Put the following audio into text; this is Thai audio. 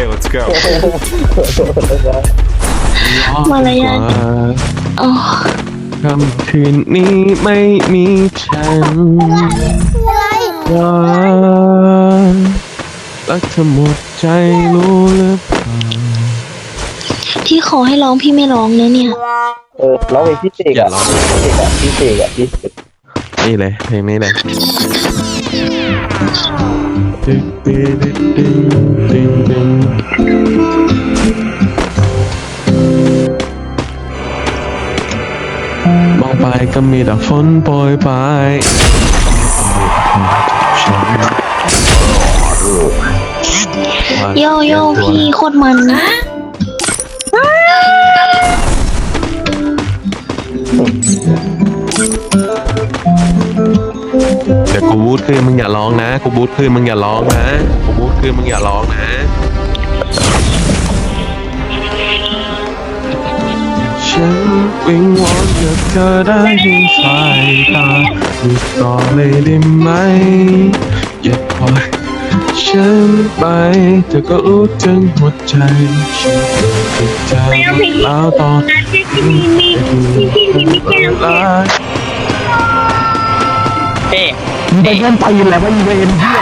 Okay, let's go. มารยาทอ๋อคำคืนนี้ไม่มีฉันรักรักเธอหมดใจรู้หรือเปล่าที่ขอให้ร้องพี่ไม่ร้องนะเนี่ย เออร้องเพลงพี่เสกอย่าอะร้องพี่เสกอะพี่เสกอะพี่เสกนี่เลยเพลงนี้เลย มองไปก็มีแต่ฝนโปรยปลายโยโย่พี่โคตรมันนะ บูทขึ้นมึงอย่าร้องนะกูบูทขึ้นมึงอย่าร้องนะกูบูทขึ้นมึงอย่าร้องนะฉันวิงวอนอยากเธอได้ยินสายตาหยุดต่อเลยได้ไหมอย่าปล่อยฉันไปเธอก็รู้ถึงหัวใจฉันติดใจแล้วตอนนี้รักเฮ้มึงไปเล่นไปอยู่แล้วว่าอีเวนเฮีย